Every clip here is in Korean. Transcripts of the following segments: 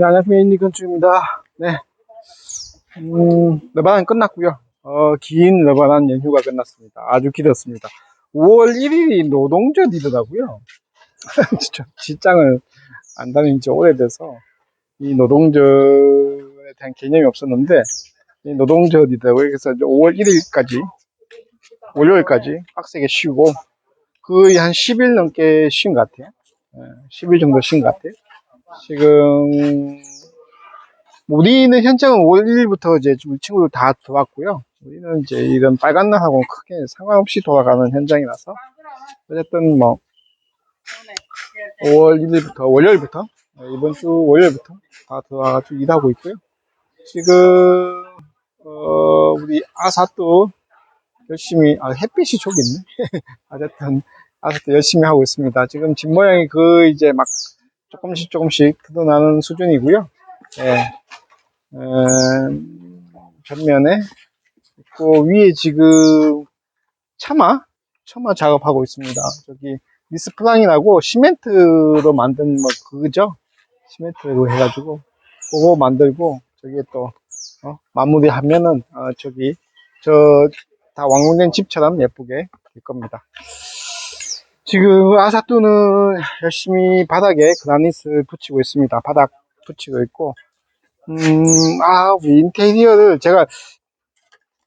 네, 안녕하세요. 인디 건축입니다. 네. 음, 레바논 끝났고요 어, 긴 레바논 연휴가 끝났습니다. 아주 길었습니다. 5월 1일이 노동절이더라고요. 진짜 직장을 안 다닌 지 오래돼서 이 노동절에 대한 개념이 없었는데 이 노동절이더라고요. 그래서 이제 5월 1일까지 월요일까지 빡세게 쉬고 거의 한 10일 넘게 쉰 것 같아요. 예, 10일 정도 쉰 것 같아요. 지금 우리는 현장은 5월 1일부터 이제 우리 친구들 다 들어왔고요. 우리는 이제 이런 빨간 날하고 크게 상관없이 돌아가는 현장이라서 어쨌든 뭐 5월 1일부터 월요일부터 네, 이번 주 월요일부터 다 들어와가지고 일하고 있고요. 지금 어, 우리 아사도 열심히 아 햇빛이 저기 있네. 어쨌든 아사도 열심히 하고 있습니다. 지금 집 모양이 그 이제 막 조금씩 조금씩 드러나는 수준이고요. 예. 음, 전면에 있고 위에 지금 차마 차마 작업하고 있습니다. 저기 미스플랑이라고 시멘트로 만든 뭐 그거죠. 시멘트로 해가지고 그거 만들고 저기에 또 어, 마무리하면은 어, 저기 저 다 완공된 집처럼 예쁘게 될 겁니다. 지금 아사뚜는 열심히 바닥에 그라닛을 붙이고 있습니다. 바닥 붙이고 있고, 음, 아, 인테리어를 제가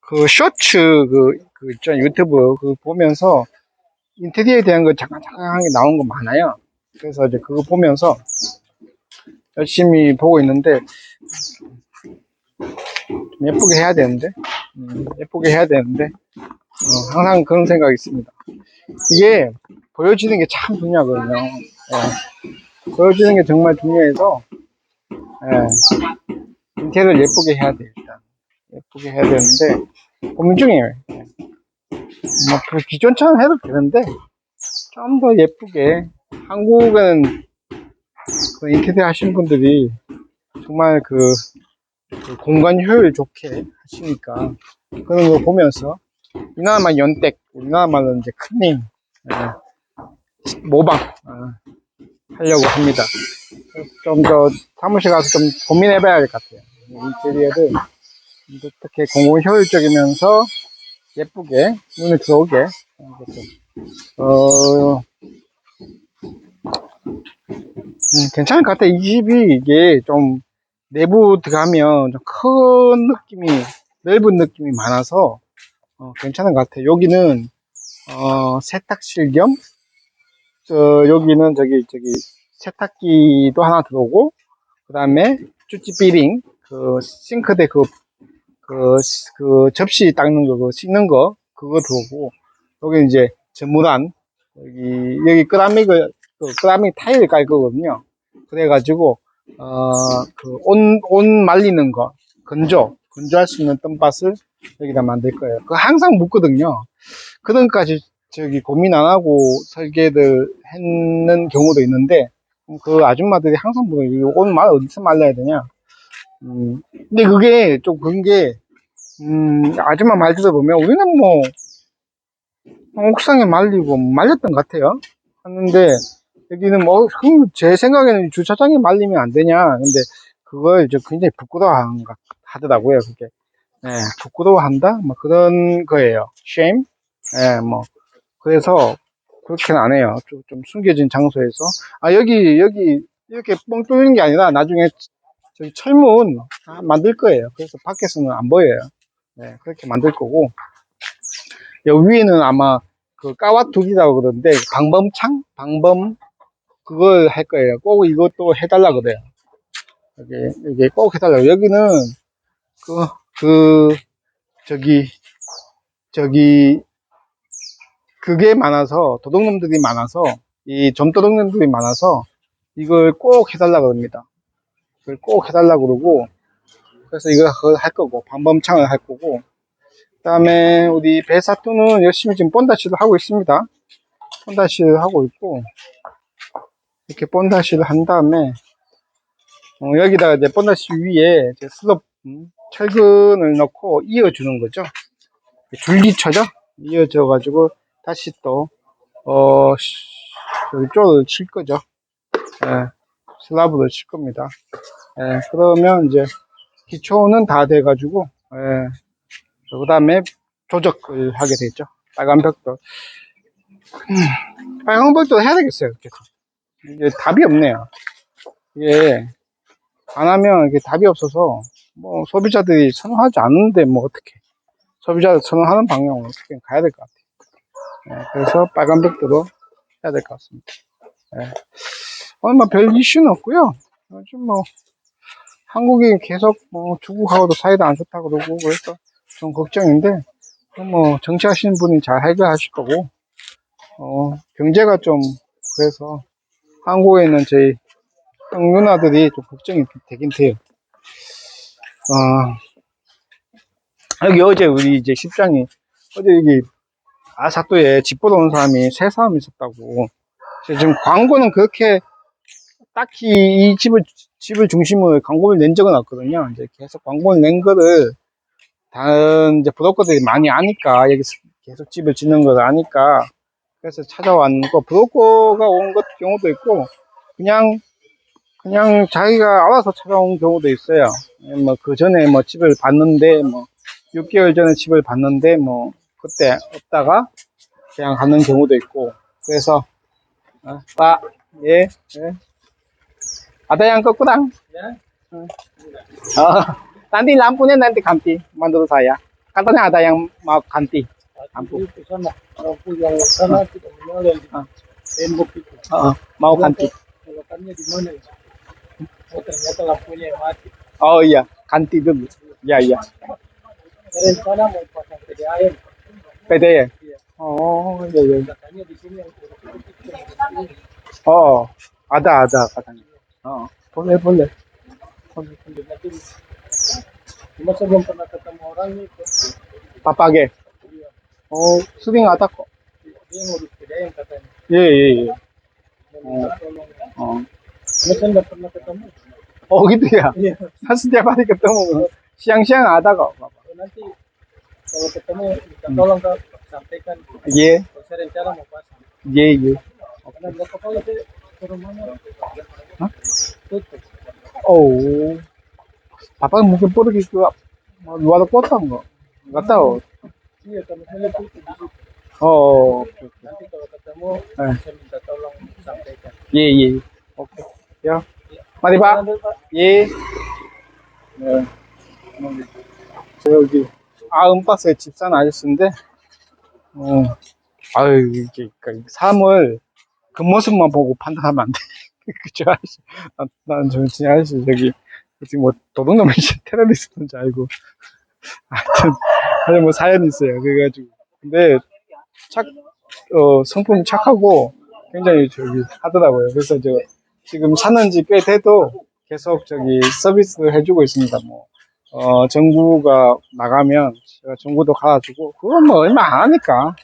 그 쇼츠 그, 그 있죠. 유튜브 그 보면서 인테리어에 대한 거 잠깐 잠깐하게 나온 거 많아요. 그래서 이제 그거 보면서 열심히 보고 있는데, 좀 예쁘게 해야 되는데, 음, 예쁘게 해야 되는데, 어, 항상 그런 생각이 있습니다. 이게 보여지는 게 참 중요하거든요. 예. 보여지는 게 정말 중요해서 예. 인테리어를 예쁘게 해야 돼 일단 예쁘게 해야 되는데 고민 중이에요. 예. 뭐그 기존처럼 해도 되는데 좀 더 예쁘게 한국은 그 인테리어 하시는 분들이 정말 그, 그 공간 효율 좋게 하시니까 그런 거 보면서 이나마 연댁 우리나라말로 이제 큰님 예. 모방 어, 하려고 합니다. 좀 더 사무실 가서 좀 고민해봐야 될 것 같아요. 인테리어를 어떻게 공공 효율적이면서 예쁘게 눈에 들어오게 어, 음, 괜찮을 것 같아. 이 집이 이게 좀 내부 들어가면 좀 큰 느낌이 넓은 느낌이 많아서 어, 괜찮은 것 같아. 여기는 어, 세탁실 겸 저, 여기는 저기, 저기, 세탁기도 하나 들어오고, 그 다음에, 쭈찌 비링, 그, 싱크대 그, 그, 그, 접시 닦는 거, 그, 씻는 거, 그거 들어오고, 여기 이제, 전무단, 여기, 여기 끄라미, 그, 그 끄라미 타일 깔 거거든요. 그래가지고, 어, 그, 온, 온 말리는 거, 건조, 건조할 수 있는 뜸밭을 여기다 만들 거예요. 그거 항상 묻거든요. 그런까지 저기 고민 안 하고 설계를 했는 경우도 있는데 그 아줌마들이 항상 물어요. 오늘 말 어디서 말려야 되냐? 음, 근데 그게 좀 그런 게 음, 아줌마 말 들어보면 우리는 뭐 옥상에 말리고 말렸던 것 같아요. 하는데 여기는 뭐 제 생각에는 주차장에 말리면 안 되냐? 근데 그걸 이제 굉장히 부끄러워 하더라고요. 그게 네, 부끄러워한다? 뭐 그런 거예요. shame? 예, 뭐 그래서 그렇게는 안 해요. 좀, 좀 숨겨진 장소에서. 아, 여기, 여기, 이렇게 뻥 뚫리는 게 아니라 나중에 저기 철문 만들 거예요. 그래서 밖에서는 안 보여요. 네, 그렇게 만들 거고. 여기 위에는 아마 그 까와투기라고 그러는데, 방범창? 방범? 그걸 할 거예요. 꼭 이것도 해달라 그래요. 여기, 이게 꼭 해달라고. 여기는 그, 그, 저기, 저기, 그게 많아서 도둑놈들이 많아서 이 점도둑놈들이 많아서 이걸 꼭 해달라고 합니다. 이걸 꼭 해달라고 그러고 그래서 이걸 할 거고 방범창을 할 거고 그 다음에 우리 배사투는 열심히 지금 본다시를 하고 있습니다. 본다시를 하고 있고 이렇게 본다시를 한 다음에 어, 여기다가 이제 본다시 위에 이제 슬럽 음, 철근을 넣고 이어주는 거죠. 줄기쳐죠? 이어져 가지고 다시 또, 어, 쪽을 칠 거죠. 예, 슬라브를 칠 겁니다. 예, 그러면 이제 기초는 다 돼가지고, 예, 그 다음에 조적을 하게 되죠. 빨간 벽돌. 음, 빨간 벽돌 해야 되겠어요. 계속. 이게 답이 없네요. 이게 안 하면 이게 답이 없어서 뭐 소비자들이 선호하지 않는데 뭐 어떻게 소비자들 선호하는 방향으로 어떻게 가야 될 것 같아요. 예, 그래서 빨간 벽돌로 해야 될 것 같습니다. 예. 오늘 뭐 별 이슈는 없고요. 요즘 뭐 한국이 계속 뭐 중국하고도 사이도 안 좋다고 그러고 그래서 좀 걱정인데 뭐 정치하시는 분이 잘 해결하실 거고 어 경제가 좀 그래서 한국에는 저희 형 누나들이 좀 걱정이 되긴 돼요. 어, 여기 어제 우리 이제 십장이 어제 여기 아사토에 집 보러 온 사람이 세 사람 있었다고. 지금 광고는 그렇게 딱히 이 집을 집을 중심으로 광고를 낸 적은 없거든요. 이제 계속 광고를 낸 거를 다른 이제 브로커들이 많이 아니까 여기서 계속 집을 짓는 걸 아니까 그래서 찾아왔고 브로커가 온 것 경우도 있고 그냥 그냥 자기가 알아서 찾아온 경우도 있어요. 뭐 그 전에 뭐 집을 봤는데 뭐 6개월 전에 집을 봤는데 뭐 그때 없다가 그냥 가는 경우도 있고 그래서 어, 빠, 예, 예. Oh, lampu yang sana tidak menyala di Ah. tembok itu. Oh, mau ganti. Colokannya di mana itu? Oh ternyata lampunya yang mati. Oh iya, ganti dulu. Ya iya. Sana mau pasang PDAM. PD ya? Iya. Oh iya iya. Katanya di sini yang Oh, ada ada katanya. Oh, boleh boleh. Boleh boleh. cuma saya belum pernah ketemu orangnya itu. Papage. Iya. Oh, sering ada kok. Dia ngurus PDAM katanya. Iya iya iya. Tolong. Oh. Saya kan nggak pernah ketemu. Oh gitu ya? Iya. Saya setiap hari ketemu. Siang-siang ada kok. Bapak. Nanti kalau ketemu, kita tolong kak sampaikan. Iya. Yeah. Kalau saya rencana mau pasang. Iya, iya. Karena berapa kali saya ke rumahnya. Hah? Tutup. Oh. Apa mungkin pergi gitu, ke luar kota enggak? Enggak tahu. Iya, kalau saya tutup. Oh. Nanti kalau ketemu, eh. saya minta tolong sampaikan. Iya, yeah, iya. Yeah. 봐. Nanti, Pak. 예. 네. 저 여기 아은박스의 집산 아저씨인데, 어, 아유, 이게, 그러니까 사람을 겉모습만 보고 판단하면 안 돼. 그죠, 아저씨? 난, 난 저, 진짜 아저씨, 저기, 지금 뭐, 도둑놈인지 테러리스트인지 알고. 하여튼, 하여튼 뭐 사연이 있어요. 그래가지고. 근데, 착, 어, 성품이 착하고, 굉장히 저기 하더라고요. 그래서 저, 지금 사는 지 꽤 돼도 계속 저기 서비스 해주고 있습니다. 뭐, 어, 정부가 나가면 제가 정부도 갈아주고, 그건 뭐 얼마 안 하니까.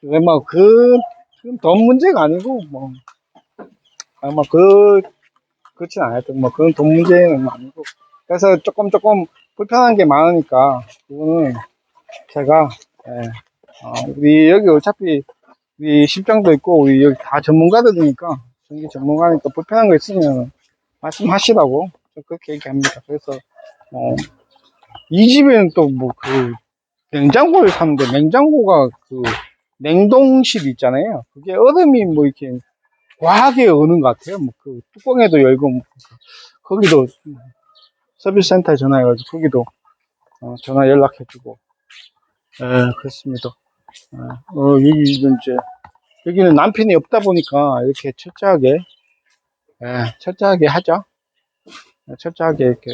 그게 뭐 그, 그건 돈 문제가 아니고, 뭐, 아마 그, 그렇진 않아요. 뭐, 그건 돈 문제는 아니고. 그래서 조금 조금 불편한 게 많으니까, 그거는 제가, 예, 어, 우리 여기 어차피 우리 실장도 있고, 우리 여기 다 전문가들이니까, 전기 전문가니까 불편한 거 있으면 말씀하시라고 저 그렇게 얘기합니다. 그래서 어, 이 집에는 또 뭐 그 냉장고를 샀는데 냉장고가 그 냉동실 있잖아요. 그게 얼음이 뭐 이렇게 과하게 어는 것 같아요. 뭐 그 뚜껑에도 열고 뭐 거기도 서비스 센터에 전화해가지고 거기도 어, 전화 연락해주고 예 그렇습니다. 예, 어, 여기는 이제 여기는 남편이 없다 보니까 이렇게 철저하게 예, 철저하게 하죠. 예, 철저하게 이렇게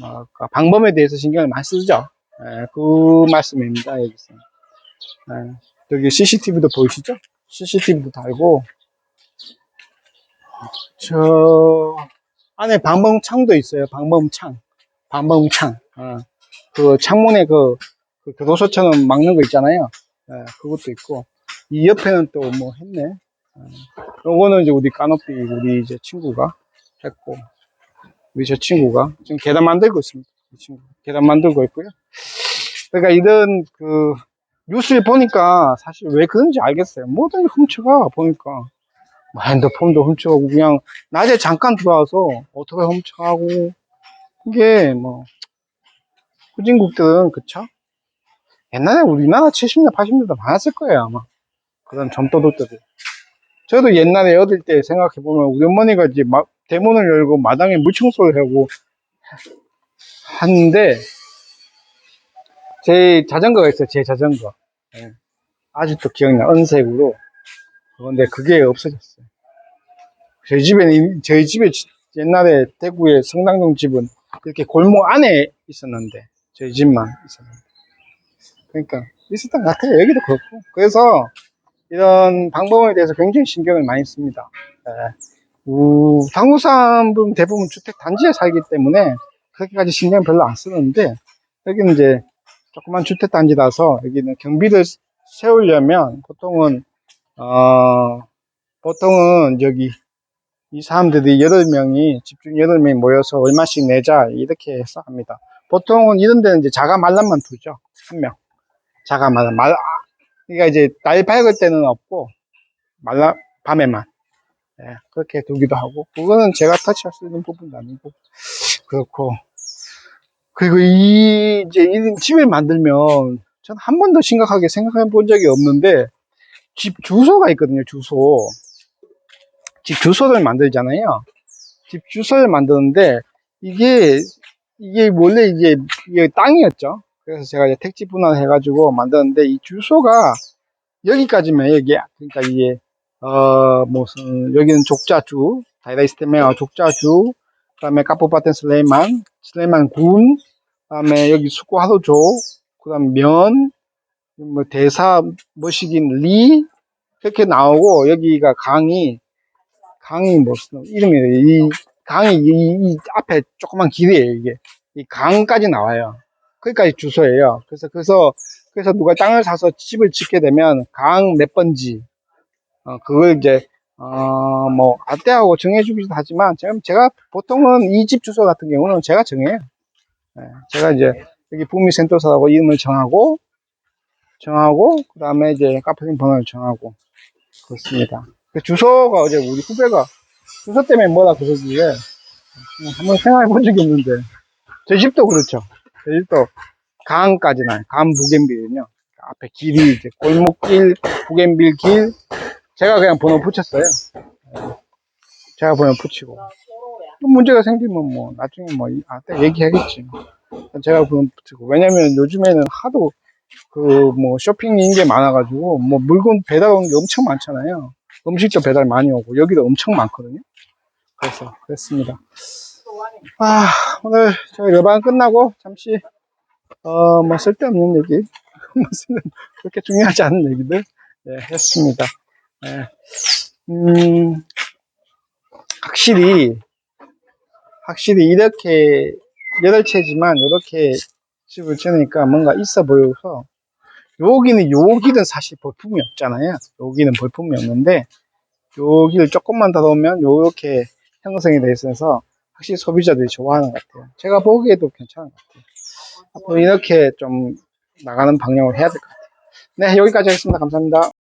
뭐, 그 방범에 대해서 신경을 많이 쓰죠. 예, 그 말씀입니다. 여기서 예, 여기 CCTV도 보이시죠? CCTV도 달고 저 안에 방범창도 있어요. 방범창, 방범창. 어, 그 창문에 그, 그 교도소처럼 막는 거 있잖아요. 예, 그것도 있고 이 옆에는 또 뭐 했네. 어, 요거는 이제 우리 까노피 우리 이제 친구가 했고 우리 저 친구가 지금 계단 만들고 있습니다. 이 친구 계단 만들고 있고요. 그러니까 이런 그 뉴스를 보니까 사실 왜 그런지 알겠어요. 뭐든지 훔쳐가 보니까 뭐 핸드폰도 훔쳐가고 그냥 낮에 잠깐 들어와서 오토바이 훔쳐가고 이게 뭐 후진국들은 그쵸? 옛날에 우리나라 70년, 80년대 많았을 거예요 아마 그런 점도들이. 저도 옛날에 어릴 때 생각해보면 우리 어머니가 이제 막 대문을 열고 마당에 물청소를 하고 하는데 제 자전거가 있어요. 제 자전거. 예. 아직도 기억나. 은색으로. 그런데 그게 없어졌어요. 저희 집에는, 이- 저희 집에 지- 옛날에 대구의 성당동 집은 이렇게 골목 안에 있었는데 저희 집만 있었는데 그러니까 있었던 것 같아요. 여기도 그렇고. 그래서 이런 방법에 대해서 굉장히 신경을 많이 씁니다. 예. 사람들은 대부분 주택 단지에 살기 때문에 그렇게까지 신경 별로 안 쓰는데 여기는 이제 조그만 주택 단지라서 여기는 경비를 세우려면 보통은 어 보통은 여기 이 사람들이 여덟 명이 집중 여덟 명이 모여서 얼마씩 내자 이렇게 해서 합니다. 보통은 이런 데는 이제 자가 말람만 두죠 한 명. 자가 말람 말 아, 그러니까 이제 날 밝을 때는 없고 말라 밤에만. 예, 그렇게 두기도 하고. 그거는 제가 터치할 수 있는 부분도 아니고. 그렇고. 그리고 이 이제 이 집을 만들면 전 한 번도 심각하게 생각해 본 적이 없는데 집 주소가 있거든요 주소. 집 주소를 만들잖아요. 집 주소를 만드는데 이게 이게 원래 이게 이게 땅이었죠 그래서 제가 이제 택지 분할 해가지고 만드는데 이 주소가 여기까지만 여기 그러니까 이게 어 무슨 여기는 족자주 다이다이스테메어 족자주 그다음에 카포파텐 슬레이만 슬레이만 군 그다음에 여기 수고 하도조 그다음 면 뭐 대사 머시긴 리 그렇게 나오고 여기가 강이 강이 무슨 이름이 이 강이 이, 이 앞에 조그만 길이에요 이게. 이 강까지 나와요 거기까지 주소예요 그래서 그래서 그래서 누가 땅을 사서 집을 짓게 되면 강 몇 번지 어, 그걸 이제, 어, 뭐, 아떼하고 정해주기도 하지만, 제가, 제가 보통은 이 집 주소 같은 경우는 제가 정해요. 예, 제가 이제, 여기 북미센터사라고 이름을 정하고, 정하고, 그 다음에 이제 카페린 번호를 정하고, 그렇습니다. 그 주소가 어제 우리 후배가 주소 때문에 뭐라 그러기에, 음, 한번 생각해 본 적이 없는데, 제 집도 그렇죠. 제 집도 강까지 나요. 강 부겐빌은요. 앞에 길이 이제 골목길, 부겐빌 길, 제가 그냥 번호 붙였어요. 제가 번호 붙이고. 또 문제가 생기면 뭐, 나중에 뭐, 이- 아, 때 얘기하겠지. 제가 번호 붙이고. 왜냐면 요즘에는 하도 그 뭐 쇼핑인 게 많아가지고, 뭐 물건 배달 오는 게 엄청 많잖아요. 음식도 배달 많이 오고, 여기도 엄청 많거든요. 그래서, 그랬습니다. 아, 오늘 저희 여방 끝나고 잠시, 어, 뭐 쓸데없는 얘기, 무슨 그렇게 중요하지 않은 얘기들, 예, 했습니다. 예. 음, 확실히, 확실히 이렇게, 여덟 채지만 이렇게 집을 지으니까 뭔가 있어 보여서, 여기는, 여기는 사실 볼품이 없잖아요. 여기는 볼품이 없는데, 여기를 조금만 더 넣으면 요렇게 형성이 돼 있어서, 확실히 소비자들이 좋아하는 것 같아요. 제가 보기에도 괜찮은 것 같아요. 앞으로 이렇게 좀 나가는 방향으로 해야 될 것 같아요. 네, 여기까지 하겠습니다. 감사합니다.